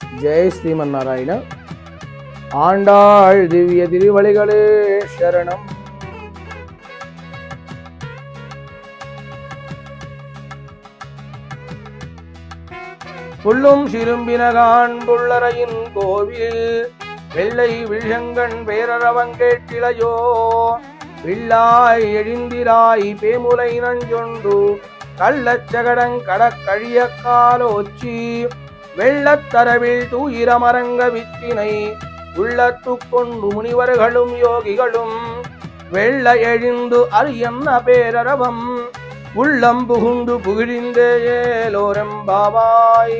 ஜெய் ஸ்ரீமன் நாராயண ஆண்டாள் திவ்ய திருவழிகளே சரணம். புள்ளும் சிறும்பினகான் புள்ளரையின் கோவில் வெள்ளை விழங்கண் பேரரவங்கேட்டிளையோ வில்லாய் எழுந்திராய் பேமுலை நஞ்சொண்டு கள்ளச்சகடங் கடக்கழிய காலோச்சி. வெள்ளத்தரவில் தூயிரமரங்க வித்தினை உள்ளத்து கொண்டு முனிவர்களும் யோகிகளும் வெள்ள எழுந்து அரியன்ன பேரரவம் உள்ளம் புகுந்து புகிழிந்தே ஏலோரெம்பாவாய்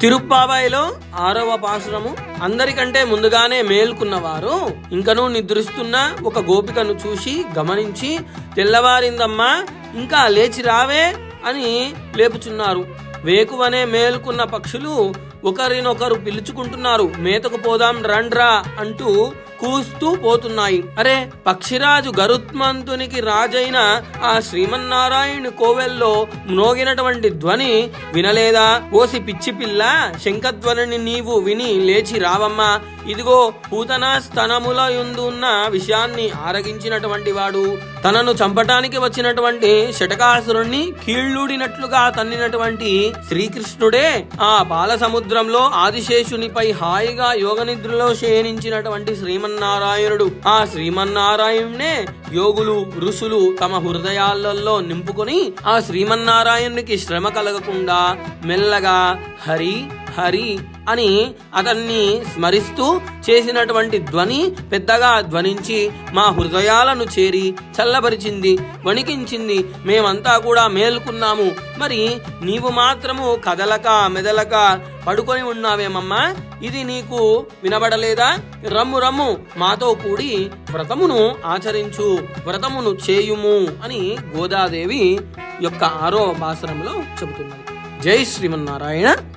తిరుప్పాబాయిలో ఆరవ పాసురము అందరికంటే ముందుగానే మేల్కున్నవారు ఇంకనూ నిద్రిస్తున్న ఒక గోపికను చూసి గమనించి తెల్లవారిందమ్మా ఇంకా లేచి రావే అని లేపుచున్నారు వేకువనే మేల్కున్న పక్షులు ఒకరినొకరు పిలుచుకుంటున్నారు. మేతకు పోదాం రండ్రా అంటూ కూస్తూ పోతున్నాయి. అరే పక్షిరాజు గరుత్మంతునికి రాజైన ఆ శ్రీమన్నారాయణ కోవెల్లో మ్రోగినటువంటి ధ్వని వినలేదా? ఓసి పిచ్చి పిల్ల శంఖధ్వనిని నీవు విని లేచి రావమ్మా. ఇదిగో పూతన స్తనముల యందు ఉన్న విషయాన్ని ఆరగించినటువంటి వాడు తనను చంపటానికి వచ్చినటువంటి శటకాసురుణ్ణి కీళ్ళూడినట్లుగా తన్నినటువంటి శ్రీకృష్ణుడే ఆ బాల సముద్రంలో ఆదిశేషునిపై హాయిగా యోగనిద్రలో శయనించినటువంటి శ్రీమన్నారాయణుడు. ఆ శ్రీమన్నారాయణునే యోగులు ఋషులు తమ హృదయాలలో నింపుకొని ఆ శ్రీమన్నారాయణునికి శ్రమ కలగకుండా మెల్లగా హరి హరి అని అతన్ని స్మరిస్తూ చేసినటువంటి ధ్వని పెద్దగా ధ్వనించి మా హృదయాలను చేరి చల్లబరిచింది వణికించింది. మేమంతా కూడా మేల్కున్నాము. మరి నీవు మాత్రము కదలక మెదలక పడుకొని ఉన్నావేమమ్మా? ఇది నీకు వినబడలేదా? రమ్ము రమ్ము. మాతో కూడి వ్రతమును ఆచరించు వ్రతమును చేయుము అని గోదాదేవి యొక్క ఆరో భాసరంలో చెబుతున్నది. జై శ్రీమన్నారాయణ.